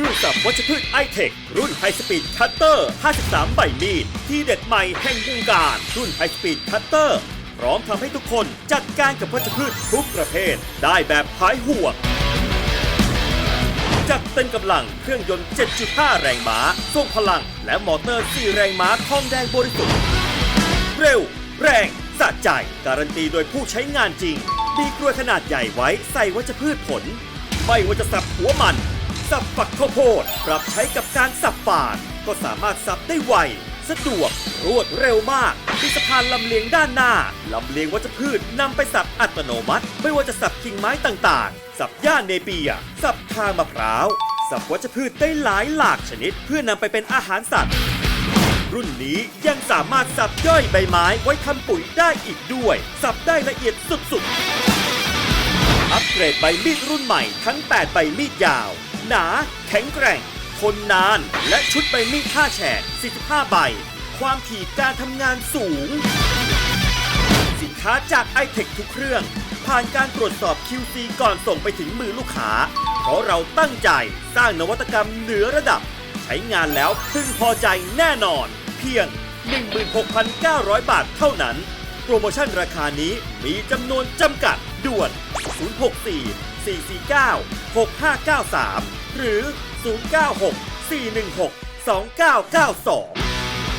รื่องสับวัชพืชไอเทครุ่นไฮสปีดคัตเตอร์ 53 ใบมีด ที่เด็ดใหม่แห่งวงการ รุ่นไฮสปีดคัตเตอร์ พร้อมทำให้ทุกคนจัดการกับวัชพืชทุกประเภท ได้แบบหายห่วงจัดเต็มกำลังเครื่องยนต์ 7.5 แรงม้า ทรงพลัง และมอเตอร์ 4 แรงม้าทองแดงบริสุทธิ์ เร็ว แรงสะใจ การันตีโดยผู้ใช้งานจริง มีกลวยขนาดใหญ่ไว้ใส่วัชพืชผล ไม่ว่าจะสับหัวมัน สับฝักข้าวโพด ปรับใช้กับการสับป่าดก็สามารถสับได้ไว สะดวก รวดเร็วมากมีสะพานลำเลียงด้านหน้าลำเลียงวัชพืชนำไปสับอัตโนมัติ ไม่ว่าจะสับกิ่งไม้ต่างๆ สับหญ้าเนเปีย สับทางมะพร้าว สับวัชพืชได้หลายหลากชนิด เพื่อนำไปเป็นอาหารสัตว์ รุ่นนี้ยังสามารถสับย่อยใบไม้ไว้ทำปุ๋ยได้อีกด้วย สับได้ละเอียดสุดๆ อัปเกรดใบมีดรุ่นใหม่ทั้ง 8 ใบมีดยาว หนา แข็งแกร่ง ทนนาน และชุดใบมีด5แฉก45 ใบ ความถี่การทำงานสูง สินค้าจากไอเทคทุกเครื่อง ผ่านการตรวจสอบ QC ก่อนส่งไปถึงมือลูกค้า เพราะเราตั้งใจสร้างนวัตกรรมเหนือระดับ ใช้งานแล้วพึงพอใจแน่นอน เพียง 16,900 บาทเท่านั้น โปรโมชั่นราคานี้มีจำนวนจำกัดด่วน 064 449 6593 หรือ 096 416 2992